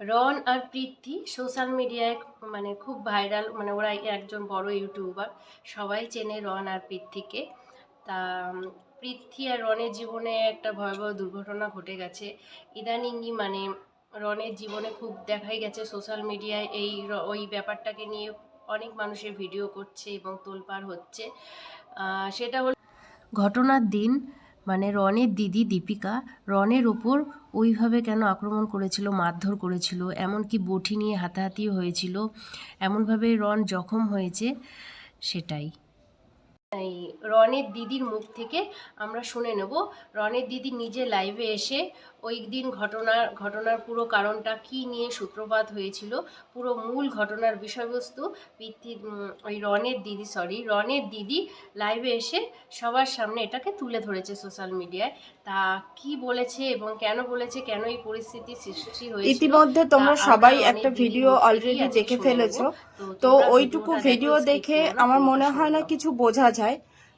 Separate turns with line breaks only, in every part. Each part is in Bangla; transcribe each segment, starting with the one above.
রন আর পৃথ্বী সোশ্যাল মিডিয়ায় মানে খুব ভাইরাল মানে ওরা একজন বড় ইউটিউবার, সবাই চেনে রন আর পৃথ্বীকে তা পৃথ্বী আর রনের জীবনে একটা ভয়াবহ দুর্ঘটনা ঘটে গেছে। ইদানিংই মানে রনের জীবনে খুব দেখাই গেছে সোশ্যাল মিডিয়ায় এই ওই ব্যাপারটাকে নিয়ে। অনেক মানুষের ভিডিও করছে এবং তোলপাড় হচ্ছে। সেটা হল ঘটনার দিন মানে রনের দিদি দীপিকা, রনের ওপর ওইভাবে কেন আক্রমণ করেছিল, মারধর করেছিল, এমনকি বটি নিয়ে হাতাহাতিও হয়েছিল, এমনভাবে রন জখম হয়েছে, সেটাই। এই রনের দিদির মুখ থেকে আমরা শুনে নেব। রনের দিদি নিজে লাইভে এসে ওই দিন ঘটনার ঘটনার পুরো কারণটা কি নিয়ে সূত্রপাত হয়েছিল পুরো মূল ঘটনার বিষয়বস্তু পৃথ্বী ওই রনের দিদি সরি রনের দিদি লাইভে এসে সবার সামনে এটাকে তুলে ধরেছে সোশ্যাল মিডিয়ায় তা কি বলেছে এবং কেন বলেছে কেন এই পরিস্থিতি সৃষ্টি হয়েছিল
ইতিমধ্যে তোমরা সবাই একটা ভিডিও অলরেডি দেখে ফেলেছো। তো ওইটুকু ভিডিও
দেখে
আমার মনে হয় না কিছু বোঝা যায়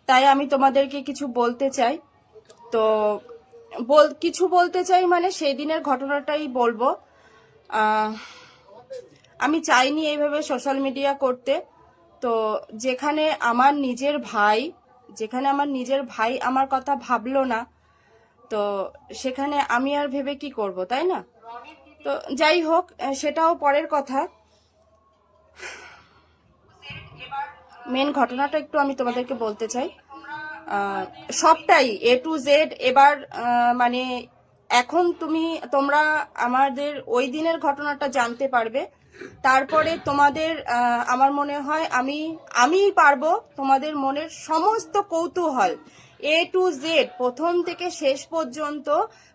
তাই আমি তোমাদেরকে কিছু বলতে চাই। তো বল, কিছু বলতে চাই মানে সেই দিনের ঘটনাটাই বলব। আমি চাইনি এইভাবে সোশ্যাল মিডিয়া করতে। তো যেখানে আমার নিজের ভাই, যেখানে আমার নিজের ভাই আমার কথা ভাবলো না, তো সেখানে আমি আর ভেবে কি করব, তাই না? তো যাই হোক সেটাও পরের কথা। মেন ঘটনাটা একটু আমি তোমাদেরকে বলতে চাই। সবটাই এ টু জেড এবার মানে এখন তুমি, তোমরা আমাদের ওই দিনের ঘটনাটা জানতে পারবে। তারপরে তোমাদের আমার মনে হয় আমি, আমিই পারব তোমাদের মনের সমস্ত কৌতূহল। এ টু জেড প্রথম থেকে শেষ পর্যন্ত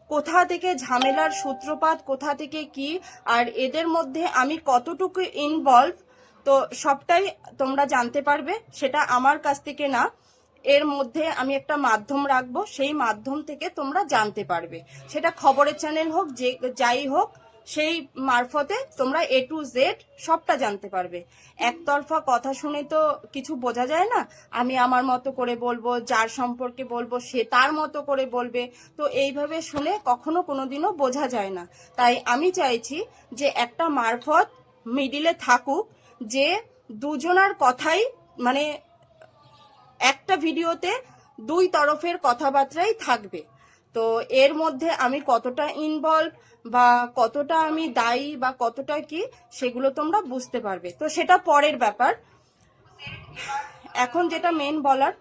কোথা থেকে ঝামেলার সূত্রপাত, কোথা থেকে কি, আর এদের মধ্যে আমি কতটুকু ইনভলভ তো সবটাই তোমরা জানতে পারবে, সেটা আমার কাছ থেকে না। এর মধ্যে আমি একটা মাধ্যম রাখব, সেই মাধ্যম থেকে তোমরা জানতে পারবে। সেটা খবরের চ্যানেল হোক, যে যাই হোক, সেই মারফতে তোমরা এ টু জেড সবটা জানতে পারবে। একতরফা কথা শুনে তো কিছু বোঝা যায় না? আমি আমার মতো করে বলব, যার সম্পর্কে বলব, সে তার মতো করে বলবে। তো এইভাবে শুনে কখনো কোনোদিনও বোঝা যায় না। তাই আমি চাইছি যে একটা মারফত মিডিলে থাকুক, যে দুজনার কথাই মানে একটা ভিডিওতে দুই তরফের কথাবার্তাই থাকবে। তো এর মধ্যে আমি কতটা ইনভলভ বা কতটা আমি দায়ী বা কতটা কি সেগুলো তোমরা বুঝতে পারবে। তো সেটা পরের ব্যাপার। এখন যেটা মেন বলার,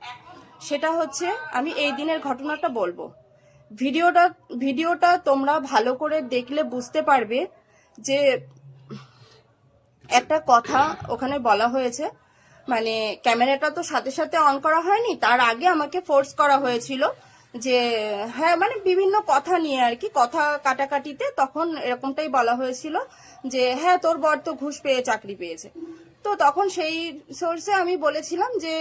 সেটা হচ্ছে আমি এই দিনের ঘটনাটা বলব। ভিডিওটা ভিডিওটা তোমরা ভালো করে দেখলে বুঝতে পারবে যে একটা কথা ওখানে বলা হয়েছে মানে ক্যামেরাটা তো সাথে সাথে অন করা হয়নি, তার আগে আমাকে ফোর্স করা হয়েছিল যে হ্যাঁ মানে বিভিন্ন কথা নিয়ে আর কি, কথা কাটাকাটিতে তখন এরকমটাই বলা হয়েছিল যে হ্যাঁ তোর বর তো ঘুষ পেয়ে চাকরি পেয়েছে। তো তখন সেই সোর্সে আমি বলেছিলাম যে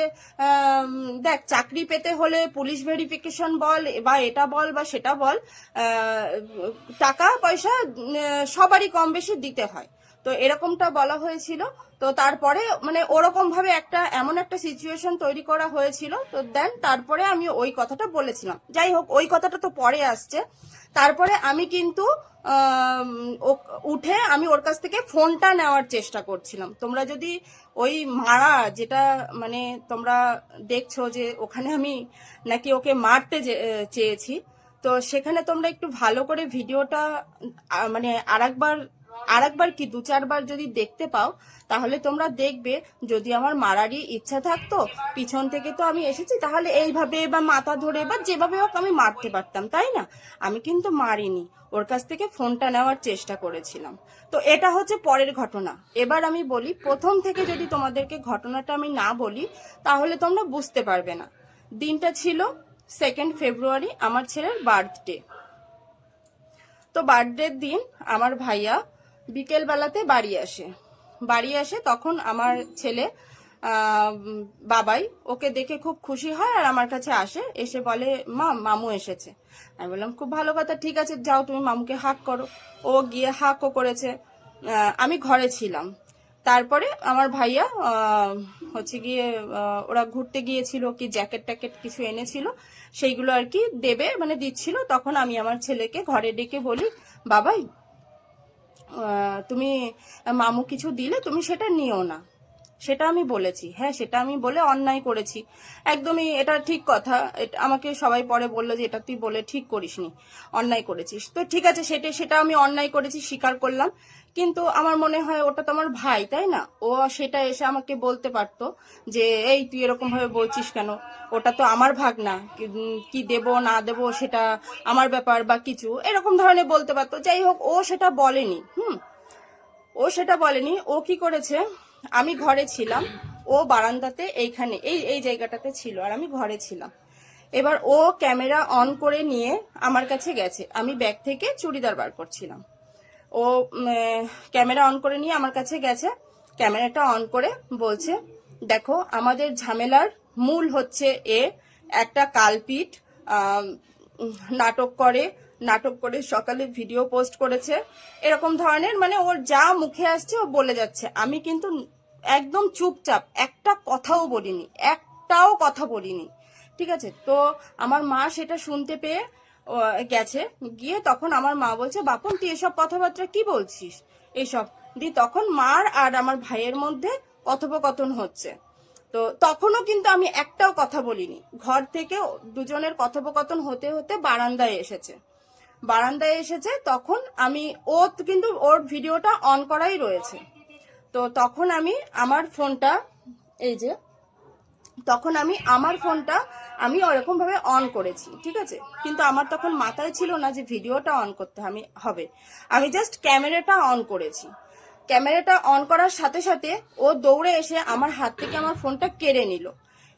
দেখ, চাকরি পেতে হলে পুলিশ ভেরিফিকেশন বল, বা এটা বল, বা সেটা বল টাকা, পয়সা সবারই কম বেশি দিতে হয়। তো এরকমটা বলা হয়েছিল। তো তারপরে মানে ওরকম ভাবে একটা, এমন একটা সিচুয়েশন তৈরি করা হয়েছিল। তো দেন তারপরে আমি ওই কথাটা বলেছিলাম। যাই হোক, ওই কথাটা তো পরে আসছে। তারপরে আমি কিন্তু উঠে আমি ওর কাছ থেকে ফোনটা নেওয়ার চেষ্টা করছিলাম। তোমরা যদি ওই মারা যেটা মানে তোমরা দেখছ যে ওখানে আমি নাকি ওকে মারতে চেয়েছি, তো সেখানে তোমরা একটু ভালো করে ভিডিওটা মানে আরেকবার আরেকবার কি দু চারবার যদি দেখতে পাও, তাহলে তোমরা দেখবে যদি আমার মারারই ইচ্ছা থাকতো, পিছন থেকে তো আমি এসেছি, তাহলে এইভাবে বা মাথা ধরে বা যেভাবে হোক আমি মারতে পারতাম, তাই না? আমি কিন্তু মারিনি। ওর কাছ থেকে ফোনটা নেওয়ার চেষ্টা করেছিলাম। তো এটা হচ্ছে পরের ঘটনা। এবার আমি বলি, প্রথম থেকে যদি তোমাদেরকে ঘটনাটা আমি না বলি, তাহলে তোমরা বুঝতে পারবে না। দিনটা ছিল সেকেন্ড ফেব্রুয়ারি আমার ছেলের বার্থডে তো বার্থডের দিন আমার ভাইয়া বিকেল বেলাতে বাড়ি আসে। বাড়ি আসে তখন আমার ছেলে বাবাই ওকে দেখে খুব খুশি হয় আর আমার কাছে আসে। এসে বলে, মা, মামু এসেছে। আমি বললাম, খুব ভালো কথা, ঠিক আছে, যাও তুমি মামুকে হাক করো। ও গিয়ে হাকও করেছে। আমি ঘরে ছিলাম। তারপরে আমার ভাইয়া হচ্ছে গিয়ে ওরা ঘুরতে গিয়েছিল, কি জ্যাকেট ট্যাকেট কিছু এনেছিল, সেইগুলো আর কি দেবে মানে দিচ্ছিল। তখন আমি আমার ছেলেকে ঘরে ডেকে বলি, বাবাই তুমি মামু কিছু দিলে তুমি সেটা নিও না। সেটা আমি বলেছি। হ্যাঁ সেটা আমি বলে অন্যায় করেছি। একদমই এটা ঠিক কথা। আমাকে সবাই পরে বলল যে, এটা তুই বলে ঠিক করিসনি। অন্যায় করেছিস। তো ঠিক আছে, সেটা সেটা আমি অন্যায় করেছি, স্বীকার করলাম। কিন্তু আমার মনে হয় ওটা তো আমার ভাই, তাই না? ও সেটা এসে আমাকে বলতে পারতো যে, এই তুই এরকম ভাবে বলছিস কেন? ওটা তো আমার ভাগ না কি দেব, না দেব সেটা আমার ব্যাপার বা কিছু। এরকম ধরনের বলতে পারতো। যাই হোক, ও সেটা বলেনি। হুম, ও সেটা বলেনি। ও কি করেছে? আমি ঘরে ছিলাম, ও বারান্দাতে এইখানে, এই এই জায়গাটাতে ছিল আর আমি ঘরে ছিলাম। এবার ও ক্যামেরা অন করে নিয়ে আমার কাছে গেছে। আমি ব্যাগ থেকে চুড়িদার বার করছিলাম। ও ক্যামেরা অন করে নিয়ে আমার কাছে গেছে। ক্যামেরাটা অন করে বলছে, দেখো, আমাদের ঝামেলার মূল হচ্ছে এ, একটা কালপিট নাটক করে নাটক করে সকালে ভিডিও পোস্ট করেছে। এরকম ধরনের মানে ওর যা মুখে আসছে ও বলে যাচ্ছে। আমি কিন্তু একদম চুপচাপ একটা কথাও বলিনি, একটাও কথা বলিনি। ঠিক আছে? তো আমার মা সেটা শুনতে পেয়ে গেছে। গিয়ে তখন আমার মা বলছে বাপন তুই এসব কথাবার্তা কি বলছিস? এসব? দি তখন মার আর আমার ভাইয়ের মধ্যে কথোপকথন হচ্ছে। তো তখনও কিন্তু আমি একটাও কথা বলিনি। ঘর থেকে দুজনের কথোপকথন হতে হতে বারান্দায় এসেছে। বারান্দায় এসেছে, তখন আমি ও কিন্তু ওর ভিডিওটা অন করাই রয়েছে। তো তখন আমি আমার ফোনটা, এই যে, তখন আমি আমার ফোনটা আমি ওরকম ভাবে অন করেছি, ঠিক আছে? কিন্তু আমার তখন মাথায় ছিল না যে ভিডিওটা অন করতে আমি, হবে। আমি জাস্ট ক্যামেরাটা অন করেছি। ক্যামেরাটা অন করার সাথে সাথে ও দৌড়ে এসে আমার হাত থেকে আমার ফোনটা কেড়ে নিল।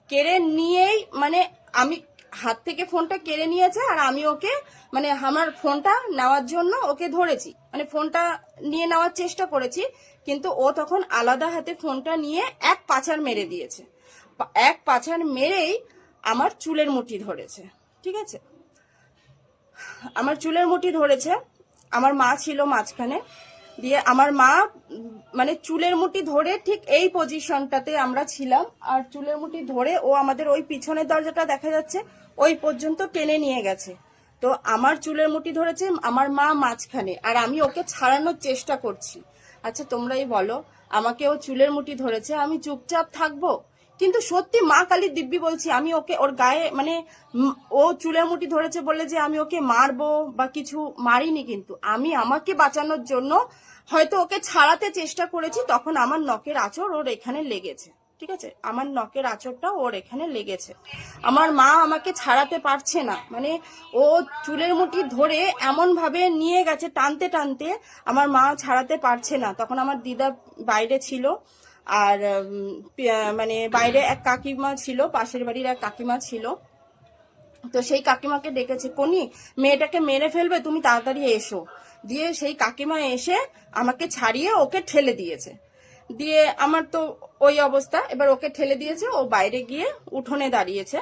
কেড়ে নিয়েই মানে আমি হাত থেকে ফোনটা কেড়ে নিয়েছে আর আমি ওকে মানে আমার ফোনটা নেওয়ার জন্য ওকে ধরেছি। মানে ফোনটা নিয়ে নেওয়ার চেষ্টা করেছি, কিন্তু ও তখন আলাদা হাতে ফোনটা নিয়ে এক পাচার মেরে দিয়েছে। এক পাচার মেরেই আমার চুলের মুঠি ধরেছে, ঠিক আছে? আমার চুলের মুঠি ধরেছে, আমার মা ছিল মাঝখানে দিয়ে আমার মা মানে চুলের মুঠি ধরে ঠিক এই পজিশনটাতে আমরা ছিলাম। আর চুলের মুঠি ধরে ও আমাদের ওই পিছনের দরজাটা দেখা যাচ্ছে, ওই পর্যন্ত টেনে নিয়ে গেছে। তো আমার চুলের মুঠি ধরেছে, আমার মা মাঝখানে। আর আমি ওকে ছাড়ানোর চেষ্টা করছি। আচ্ছা তোমরাই বলো আমাকে ও চুলের মুঠি ধরেছে, আমি চুপচাপ থাকব? কিন্তু সত্যি মা কালী দিব্যি বলছি, আমি ওকে, ওর গায়ে মানে ও চুলের মুঠি ধরেছে বলে যে আমি ওকে মারবো বা কিছু মারিনি কিন্তু। আমি আমাকে বাঁচানোর জন্য হয়তো ওকে ছাড়াতে চেষ্টা করেছি, তখন আমার নখের আচর ওর এখানে লেগেছে। ঠিক আছে? আমার নখের আঁচড়টা ওর এখানে লেগেছে। আমার মা আমাকে ছাড়াতে পারছে না। মানে ও চুলের মুঠি ধরে এমন ভাবে নিয়ে গেছে, টানতে টানতে আমার মা ছাড়াতে পারছে না। তখন আমার দিদা বাইরে ছিল। আর মানে বাইরে এক কাকিমা ছিল, পাশের বাড়ির এক কাকিমা ছিল। তো সেই কাকিমাকে ডেকেছে, কোনি, মেয়েটাকে মেরে ফেলবে, তুমি তাড়াতাড়ি এসো। দিয়ে সেই কাকিমা এসে আমাকে ছাড়িয়ে ওকে ঠেলে দিয়েছে। দিয়ে আমার তো ওই অবস্থা, এবার ওকে ঠেলে দিয়েছে, ও বাইরে গিয়ে উঠোনে দাঁড়িয়েছে।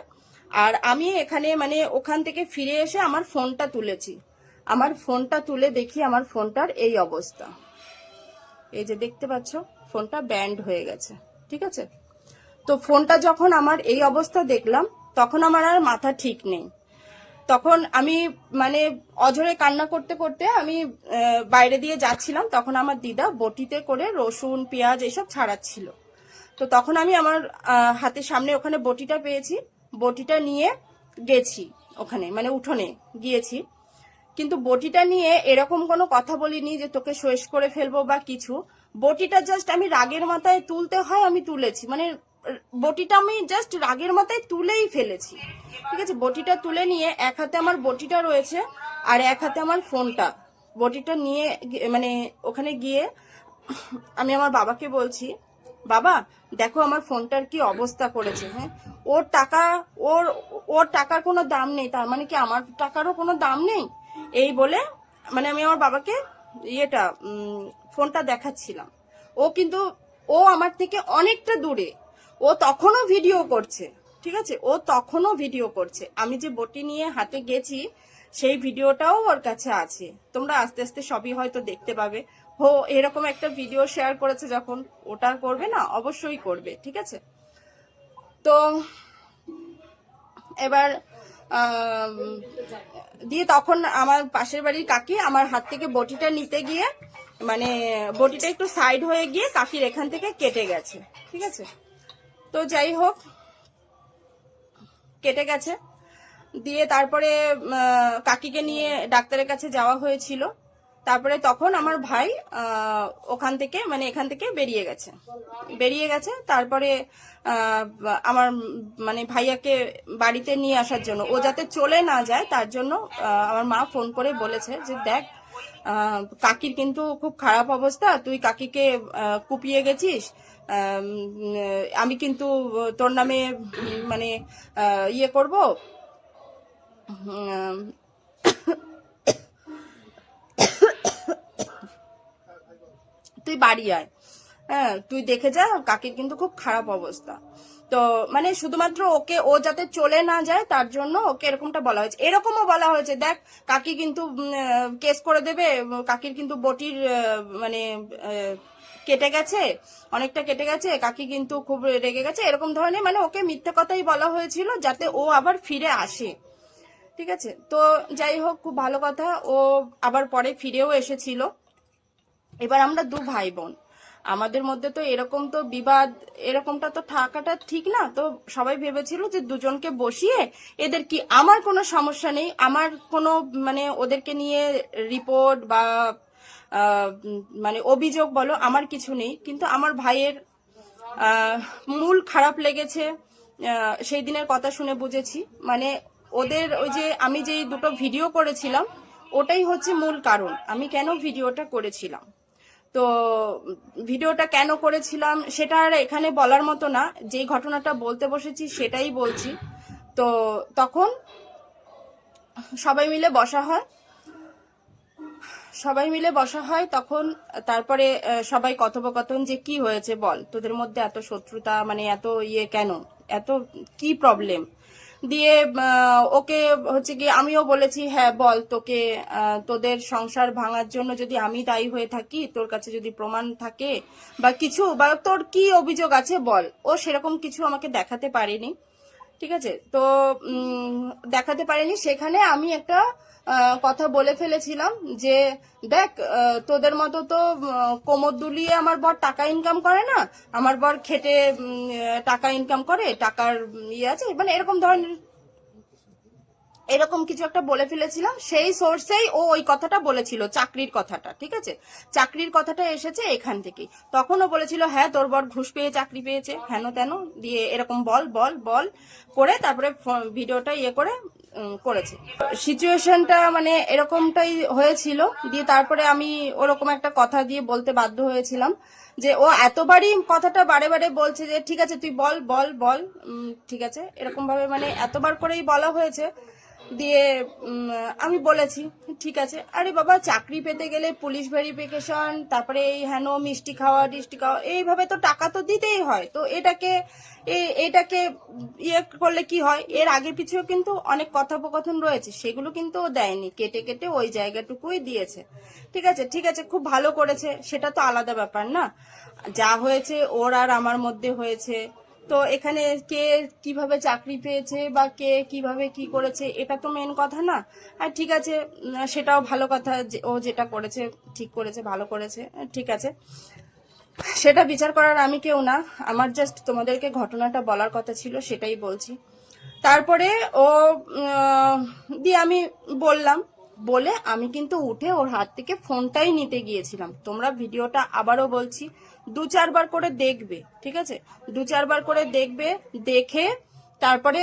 আর আমি এখানে মানে ওখান থেকে ফিরে এসে আমার ফোনটা তুলেছি। আমার ফোনটা তুলে দেখি আমার ফোনটার এই অবস্থা। এই যে দেখতে পাচ্ছ? ফোনটা ব্যান্ড হয়ে গেছে, ঠিক আছে? তো ফোনটা যখন আমার এই অবস্থা দেখলাম, তখন আমার আর মাথা ঠিক নেই। তখন আমি মানে অঝরে কান্না করতে করতে আমি বাইরে দিয়ে যাচ্ছিলাম, তখন আমার দিদা বটিতে করে রসুন, পেঁয়াজ এসব ছাড়াচ্ছিল। তো তখন আমি আমার হাতের সামনে ওখানে বটিটা পেয়েছি। বটিটা নিয়ে গেছি ওখানে মানে উঠোনে গিয়েছি। কিন্তু বটিটা নিয়ে এরকম কোনো কথা বলিনি যে তোকে শেষ করে ফেলব বা কিছু। বটিটা জাস্ট আমি রাগের মাথায় তুলতে হয়, আমি তুলেছি। মানে বটিটা আমি জাস্ট রাগের মাথায় তুলেই ফেলেছি। ঠিক আছে? বটিটা তুলে নিয়ে এক হাতে আমার বটিটা রয়েছে আর এক হাতে আমার ফোনটা। বটিটা নিয়ে মানে ওখানে গিয়ে আমি আমার বাবাকে বলছি, বাবা, দেখো আমার ফোনটার কি অবস্থা করেছে হ্যাঁ? ওর টাকা, ওর ওর টাকার কোনো দাম নেই, তার মানে কি আমার টাকারও কোনো দাম নেই? এই বলে মানে আমি আমার বাবাকে ইয়েটা ফোনটা দেখাচ্ছিলাম। ও কিন্তু, ও আমার থেকে অনেকটা দূরে। ও তখনও ভিডিও করছে, ঠিক আছে? ও তখনও ভিডিও করছে। আমি যে বটি নিয়ে হাতে গেছি, সেই ভিডিওটাও ওর কাছে আছে। তোমরা আস্তে আস্তে সবই হয়তো দেখতে পাবে। হো, এরকম একটা ভিডিও শেয়ার করেছে যখন, ওটা করবে না? অবশ্যই করবে, ঠিক আছে? তো, এবার দিয়ে তখন আমার পাশের বাড়ির কাকি আমার হাত থেকে বটিটা নিতে গিয়ে মানে বটিটা একটু সাইড হয়ে গিয়ে কাকির এখান থেকে কেটে গেছে, ঠিক আছে? তো যাই হোক, কেটে গেছে। দিয়ে তারপরে কাকিকে নিয়ে ডাক্তারের কাছে যাওয়া হয়েছিল। তারপরে তখন আমার ভাই ওখান থেকে মানে এখান থেকে বেরিয়ে গেছে। বেরিয়ে গেছে, তারপরে আমার মানে ভাইয়াকে বাড়িতে নিয়ে আসার জন্য। ও যাতে চলে না যায়, তার জন্য আমার মা ফোন করে বলেছে যে, দেখ কাকির কিন্তু খুব খারাপ অবস্থা। তুই কাকিকে কুপিয়ে গেছিস। আমি কিন্তু তোর নামে মানে ইয়ে করব। তুই বাড়ি আয়। হ্যাঁ তুই দেখে যা, কাকির কিন্তু খুব খারাপ অবস্থা। তো মানে শুধুমাত্র ওকে, ও যাতে চলে না যায়, তার জন্য ওকে এরকমটা বলা হয়েছে। এরকমও বলা হয়েছে, দেখ, কাকি কিন্তু কেস করে দেবে, কাকির কিন্তু বটির মানে কেটে গেছে, অনেকটা কেটে গেছে, কাকি কিন্তু খুব রেগে গেছে, এরকম ধরনের মানে ওকে মিথ্যে কথাই বলা হয়েছিল, যাতে ও আবার ফিরে আসে। ঠিক আছে? তো যাই হোক, খুব ভালো কথা, ও আবার পরে ফিরেও এসেছিল। এবার আমরা দু ভাই বোন আমাদের মধ্যে তো এরকম তো বিবাদ, এরকমটা তো থাকাটা ঠিক না। তো সবাই ভেবেছিল যে দুজনকে বসিয়ে এদের কি, আমার কোনো সমস্যা নেই, আমার কোনো মানে ওদেরকে নিয়ে রিপোর্ট বা মানে অভিযোগ বলো, আমার কিছু নেই। কিন্তু আমার ভাইয়ের মূল খারাপ লেগেছে সেই দিনের কথা শুনে বুঝেছি। মানে ওদের ওই যে আমি যেই দুটো ভিডিও করেছিলাম, ওটাই হচ্ছে মূল কারণ। আমি কেন ভিডিওটা করেছিলাম? তো ভিডিওটা কেন করেছিলাম সেটা আর এখানে বলার মতো না। যেই ঘটনাটা বলতে বসেছি সেটাই বলছি। তো তখন সবাই মিলে বসা হয়। সবাই মিলে বসা হয় তখন তারপরে সবাই কথোপকথন যে কি হয়েছে বল? তোদের মধ্যে এত শত্রুতা মানে এত ইয়ে কেন? এত কি প্রবলেম দিয়ে ওকে হচ্ছে কি আমিও বলেছি হ্যাঁ বল তোকে তোদের সংসার ভাঙার জন্য যদি আমি দায়ী হয়ে থাকি, তোর কাছে যদি প্রমাণ থাকে বা কিছু বা তোর কি অভিযোগ আছে বল। ও সেরকম কিছু আমাকে দেখাতে পারেনি। ঠিক আছে? তো দেখাতে পারিনি। সেখানে আমি একটা কথা বলে ফেলেছিলাম যে, দেখ তোদের মতো তো কোমর দুলিয়ে আমার বর টাকা ইনকাম করে না, আমার বর খেটে টাকা ইনকাম করে, টাকার ইয়ে আছে মানে এরকম ধরনের এরকম কিছু একটা বলে ফেলেছিলাম, সেই সোর্সেই ও ওই কথাটা বলেছিল, চাকরির কথাটা, ঠিক আছে? চাকরির কথাটা এসেছে এখান থেকে তখনও বলেছিল হ্যাঁ তোর বর ঘুষ পেয়ে চাকরি পেয়েছে, হেন তেন, দিয়ে এরকম বল বল বল করে তারপরে ভিডিওটা ইয়ে করে করেছে। সিচুয়েশনটা মানে এরকমটাই হয়েছিল, দিয়ে তারপরে আমি ওরকম একটা কথা দিয়ে বলতে বাধ্য হয়েছিলাম যে, ও এতবারই কথাটা বারে বারে বলছে যে, ঠিক আছে, তুই বল বল বল ঠিক আছে। এরকম ভাবে মানে এতবার করেই বলা হয়েছে দিয়ে আমি বলেছি, ঠিক আছে। আরে বাবা, চাকরি পেতে গেলে পুলিশ ভেরিফিকেশন, তারপরে এই হেন মিষ্টি খাওয়া, টিষ্টি খাওয়া, এইভাবে তো টাকা তো দিতেই হয়। তো এটাকে এটাকে ইয়ে করলে কি হয়? এর আগে পিছুও কিন্তু অনেক কথোপকথন রয়েছে, সেগুলো কিন্তু ও দেয়নি। কেটে কেটে ওই জায়গাটুকুই দিয়েছে। ঠিক আছে ঠিক আছে, খুব ভালো করেছে, সেটা তো আলাদা ব্যাপার না। যা হয়েছে, ওর আর আমার মধ্যে হয়েছে। তো এখানে কে কীভাবে চাকরি পেয়েছে বা কে কীভাবে কি করেছে, এটা তো মেন কথা না। আর ঠিক আছে সেটাও ভালো কথা ও যেটা করেছে, ঠিক করেছে, ভালো করেছে ঠিক আছে। সেটা বিচার করার আমি কেউ না, আমার জাস্ট তোমাদেরকে ঘটনাটা বলার কথা ছিল, সেটাই বলছি। তারপরে ও দিয়ে আমি বললাম, বলে আমি কিন্তু উঠে ওর হাত থেকে ফোনটাই নিতে গিয়েছিলাম। তোমরা ভিডিওটা আবারও বলছি দু চারবার করে দেখবে, ঠিক আছে? দু চারবার করে দেখবে, দেখে তারপরে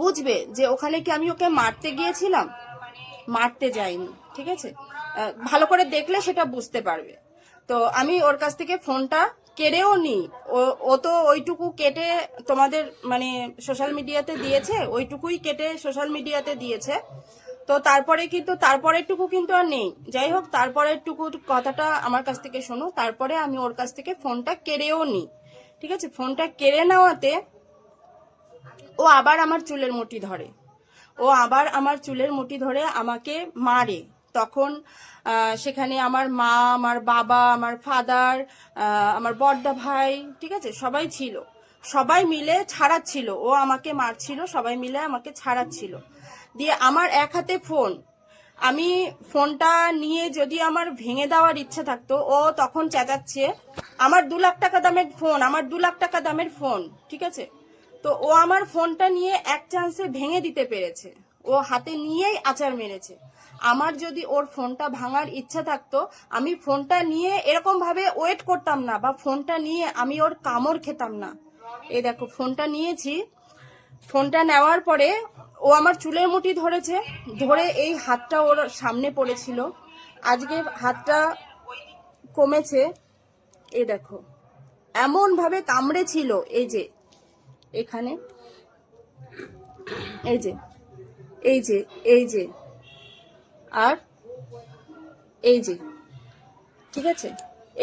বুঝবে যে ওখানে কি আমি ওকে মারতে গিয়েছিলাম? মারতে যাইনি, ঠিক আছে? ভালো করে দেখলে সেটা বুঝতে পারবে। তো আমি ওর কাছ থেকে ফোনটা কেড়েও নি। ও তো ওইটুকু কেটে তোমাদের মানে সোশ্যাল মিডিয়াতে দিয়েছে, ওইটুকুই কেটে সোশ্যাল মিডিয়াতে দিয়েছে। তো তারপরে কিন্তু, তারপরেরটুকু কিন্তু আর নেই। যাই হোক তারপরের টুকু কথাটা আমার কাছ থেকে শোনো। তারপরে আমি ওর কাছ থেকে ফোনটা কেড়েও নি ঠিক আছে? ফোনটা কেড়ে নেওয়াতে ও আবার আমার চুলের মুঠি ধরে। ও আবার আমার চুলের মুঠি ধরে আমাকে মারে। তখন সেখানে আমার মা, আমার বাবা, আমার ফাদার আমার বড়দা ভাই, ঠিক আছে? সবাই ছিল। সবাই মিলে ছাড়াচ্ছিল। ও আমাকে মারছিল, সবাই মিলে আমাকে ছাড়াচ্ছিল। দিয়ে আমার এক হাতে ফোন। আমি ফোনটা নিয়ে যদি আমার ভেঙে দেওয়ার ইচ্ছা থাকতো, ও তখন চেঁচাচ্ছে, আমার দু লাখ টাকা দামের ফোন, আমার দু লাখ টাকা দামের ফোন। ঠিক আছে? তো ও আমার ফোনটা নিয়ে এক চান্সে ভেঙে দিতে পেরেছে। ও হাতে নিয়েই আচার মেরেছে। আমার যদি ওর ফোনটা ভাঙার ইচ্ছা থাকতো, আমি ফোনটা নিয়ে এরকম ভাবে ওয়েট করতাম না বা ফোনটা নিয়ে আমি ওর কামড় খেতাম না। এই দেখো, ফোনটা নিয়েছি। ফোনটা নেওয়ার পরে ও আমার চুলের মুঠি ধরেছে, ধরে এই হাতটা ওর সামনে পড়েছিল। আজকে হাতটা কমেছে, এ দেখো এমন ভাবে কামড়েছিল, এই যে, এখানে, এই যে এই যে এই যে, আর এই যে, ঠিক আছে?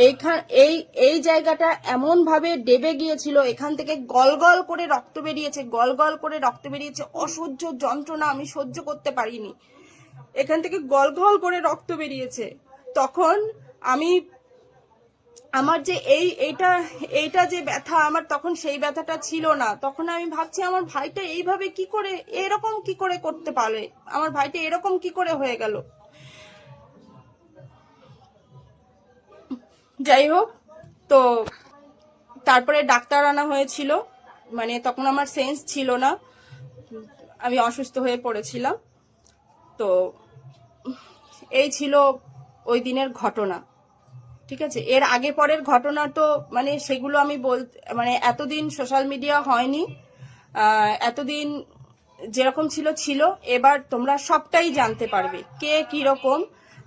এইখান এই এই জায়গাটা এমন ভাবে ডেবে গিয়েছিল, এখান থেকে গল গল করে রক্ত বেরিয়েছে, গল গল করে রক্ত বেরিয়েছে, অসহ্য যন্ত্রণা আমি সহ্য করতে পারিনি। এখান থেকে গল গল করে রক্ত বেরিয়েছে। তখন আমি, আমার যে এই, এইটা এইটা যে ব্যথা, আমার তখন সেই ব্যথাটা ছিল না। তখন আমি ভাবছি, আমার ভাইটা এইভাবে কি করে, এরকম কি করে করতে পারে আমার ভাইটা এরকম কি করে হয়ে গেল? যাই হোক তো তারপরে ডাক্তার আনা হয়েছিল। মানে তখন আমার সেন্স ছিল না। আমি অসুস্থ হয়ে পড়েছিলাম। তো এই ছিল ওই দিনের ঘটনা। ঠিক আছে? এর আগে পরের ঘটনা তো মানে সেগুলো আমি বল মানে এতদিন সোশ্যাল মিডিয়া হয়নি। এতদিন যেরকম ছিল ছিল। এবার তোমরা সবটাই জানতে পারবে। কে কি রকম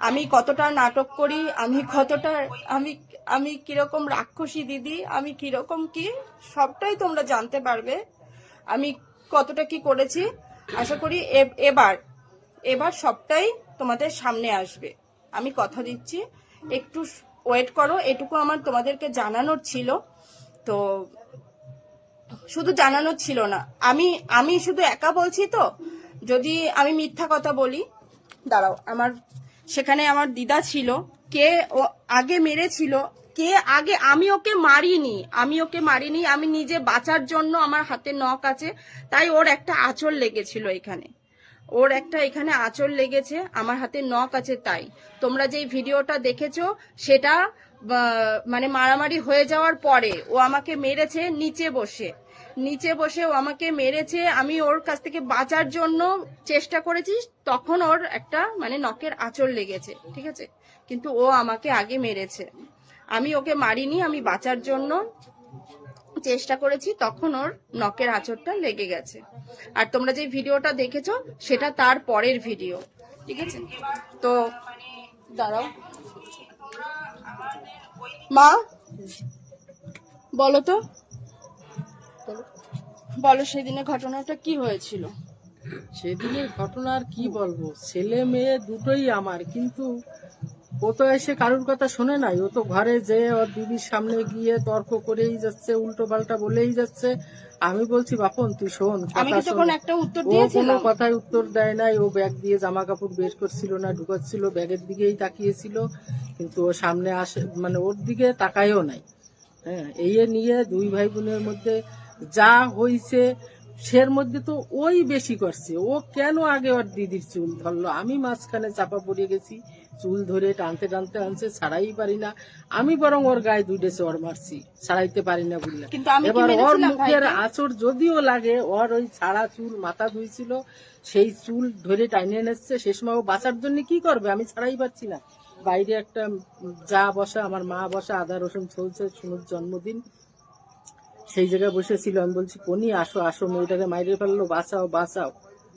আমি কতটা নাটক করি, আমি কতটা, আমি আমি কীরকম রাক্ষসী দিদি, আমি কীরকম কি, সবটাই তোমরা জানতে পারবে। আমি কতটা কি করেছি, আশা করি এবার এবার সবটাই তোমাদের সামনে আসবে। আমি কথা দিচ্ছি, একটু ওয়েট করো, এটুকু আমার তোমাদেরকে জানানোর ছিল। তো শুধু জানানোর ছিল না, আমি আমি শুধু একা বলছি তো, যদি আমি মিথ্যা কথা বলি, দাঁড়াও, আমার সেখানে আমার দিদা ছিল। কে ও আগে মেরেছিল, কে আগে আমি ওকে মারিনি, আমি ওকে মারিনি, আমি নিজে বাঁচার জন্য আমার হাতে নখ আছে, তাই ওর একটা আঁচড় লেগেছিল এখানে। ওর একটা এখানে আঁচড় লেগেছে, আমার হাতে নখ আছে তাই। তোমরা যেই ভিডিওটা দেখেছ, সেটা মানে মারামারি হয়ে যাওয়ার পরে ও আমাকে মেরেছে নিচে বসে। নিচে বসে ও আমাকে মেরেছে, আমি ওর কাছ থেকে বাঁচার জন্য চেষ্টা করেছি, তখন ওর একটা মানে নখের আঁচড় লেগেছে, ঠিক আছে? কিন্তু ও আমাকে আগে মেরেছে। আমি ওকে মারিনি, আমি বাঁচার জন্য চেষ্টা করেছি, তখন ওর নখের আঁচড়টা লেগে গেছে। আর তোমরা যে ভিডিওটা দেখেছ, সেটা তার পরের ভিডিও, ঠিক আছে? তো দাঁড়াও। মা, বলো তো। বলো সেদিনের ঘটনাটা কি হয়েছিল?
সেদিনের ঘটনা আর কি বলব? ছেলে মেয়ে দুটোই আমার কিন্তু ও তো এসে কারোর কথা শোনে নাই। ও তো ঘরে যে ওর দিদির সামনে গিয়ে তর্ক করেই যাচ্ছে উল্টো পাল্টা বলেই যাচ্ছে। আমি বলছি বাপন তুই শোন ও কোনো কথায় উত্তর দেয় নাই। ও ব্যাগ দিয়ে জামা কাপড় বের করছিল না ঢুকাচ্ছিল ব্যাগের দিকেই তাকিয়েছিল। কিন্তু ও সামনে আসে মানে ওর দিকে তাকায়ও নাই। হ্যাঁ এই নিয়ে দুই ভাই বোনের মধ্যে যা হইছে সের মধ্যে তো ওই বেশি করছে। ও কেন আগে ওর দিদির চুল ধরলো? আমি মাঝখানে চাপা পড়ে গেছি চুল ধরে টানতে টানতে আনছে ছাড়াই পারি না। আমি বরং ওর গায়ে দুইটে চর মারছি ছাড়াইতে পারি না
আমি
এবার ওর মুখের? আঁচড় যদিও লাগে ওর ওই ছাড়া চুল মাথা ধুইছিল সেই চুল ধরে টাইনে এনেছে সে সময় ও বাঁচার জন্য কি করবে? আমি ছাড়াই পারছি না। বাইরে একটা যা বসা আমার মা বসা আদা রসুন চলছে শুনুর জন্মদিন। সেই জায়গায় বসেছিল আমি বলছি কোনি আসো আসো, মেয়েটাকে মাইরে ফেলল, বাঁচাও বাঁচাও।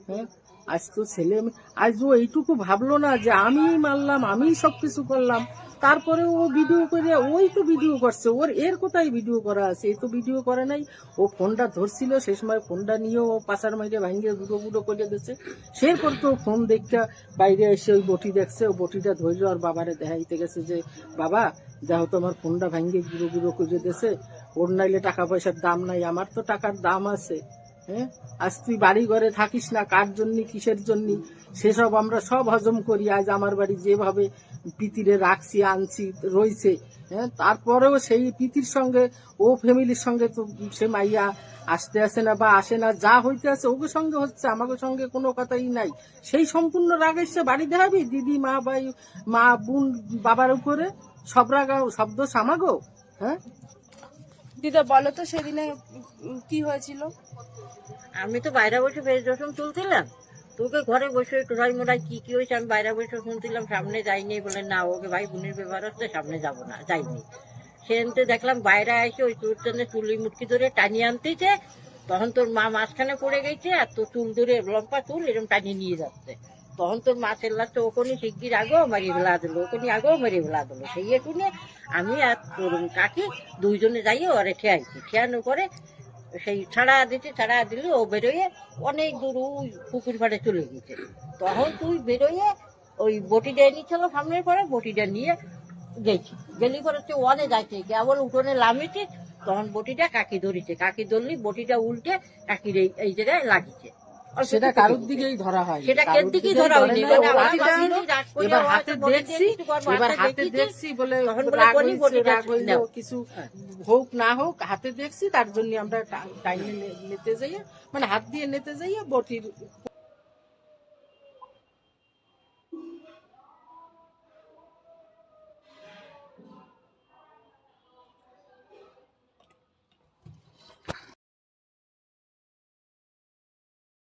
হ্যাঁ আজ তো ছেলে আজ ও এইটুকু ভাবলো না যে আমি মারলাম আমি সব কিছু করলাম। তারপরে ও ভিডিও করে, ওই তো ভিডিও করছে, ওর এর কোথায় ভিডিও করা আছে? এই তো ভিডিও করে নাই। ও ফোনটা ধরছিল, সে সময় ফোনটা নিয়েও ও পাশার মাইরে ভাঙিয়ে গুঁড়ো গুঁড়ো করে দিচ্ছে। সেরপর তো ফোন দেখা বাইরে এসে ওই বটি দেখছে, ও বটিটা ধরলো, আর বাবারে দেখাইতে গেছে যে, বাবা, দেখো তো আমার ফোনটা ভাঙিয়ে গুঁড়ো গুঁড়ো করে দিয়েছে। ওর নাইলে টাকা পয়সার দাম নাই, আমার তো টাকার দাম আছে হ্যাঁ? আজ তুই বাড়ি ঘরে থাকিস না, কার জন্য, কিসের জন্য? সেসব আমরা সব হজম করি, আজ আমার বাড়ি যেভাবে পিতিরে রাখছি, আনছি রয়েছে হ্যাঁ? তারপরেও সেই পিতির সঙ্গে, ও ফ্যামিলির সঙ্গে তো সে মাইয়া আসতে আসে না বা আসে না, যা হইতে আছে ওকে সঙ্গে হচ্ছে আমাকে সঙ্গে কোনো কথাই নাই। সেই সম্পূর্ণ রাগ এসে বাড়ি দেখাবি, দিদি, মা, ভাই, মা, বোন, বাবার উপরে? সব রাগ শব্দ সামাগো হ্যাঁ?
দিদা, বলো তো সেদিনে কি হয়েছিল?
আমি তো বাইরে বসে বেশ রসুন তুলছিলাম। তোকে ঘরে বসে টোড়াই মোড়াই কি কি হয়েছে আমি বাইরে বসে শুনছিলাম সামনে যাইনি বলে, না, ওকে ভাই, বোনের ব্যাপার হচ্ছে, সামনে যাব না, যাইনি। সেনতে দেখলাম বাইরে এসে ওই তোর জন্য চুলি মুটকি ধরে টানিয়ে আনতেছে, তখন তোর মা মাঝখানে পড়ে গেছে, আর তোর চুল ধরে লম্বা চুল এরকম টানিয়ে নিয়ে যাচ্ছে। তখন তোর মা চেল্লাচ্ছে ওখানে শিগগির আগেও মারিয়ে ফেলা দিল, ওখানে আগেও মারিয়ে ফেলা দিল। সেই শুনে আমি আর তোর কাকি দুইজনে যাইয়ে ওরে খেয়াইছি খেয়ানোর পরে সেই ছাড়া দিতে ছাড়া দিলে ও বেরোয় অনেক দূর ওই পুকুর পাড়ে চলে গেছে। তখন তুই বেরোয়ে ওই বটিটা এনেছিল সামনের পরে বটিটা নিয়ে গেছি। গেলি পরে তুই ওয়ানে যাইছে কেবল উঠোনে লামিছে তখন বটিটা কাকি ধরেছে। কাকি ধরলি বটিটা উল্টে কাকির এই জায়গায় লাগিছে।
সেটা কারোর দিকেই ধরা হয়
সেটা কের দিকেই ধরা হয়নি? মানে
এবার হাতে দেখছি এবার হাতে দেখছি বলে রাগ হইল কিছু হোক না হোক হাতে দেখছি তার জন্য আমরা টাইমে নিতে যাই মানে হাত দিয়ে নিতে যাই বটির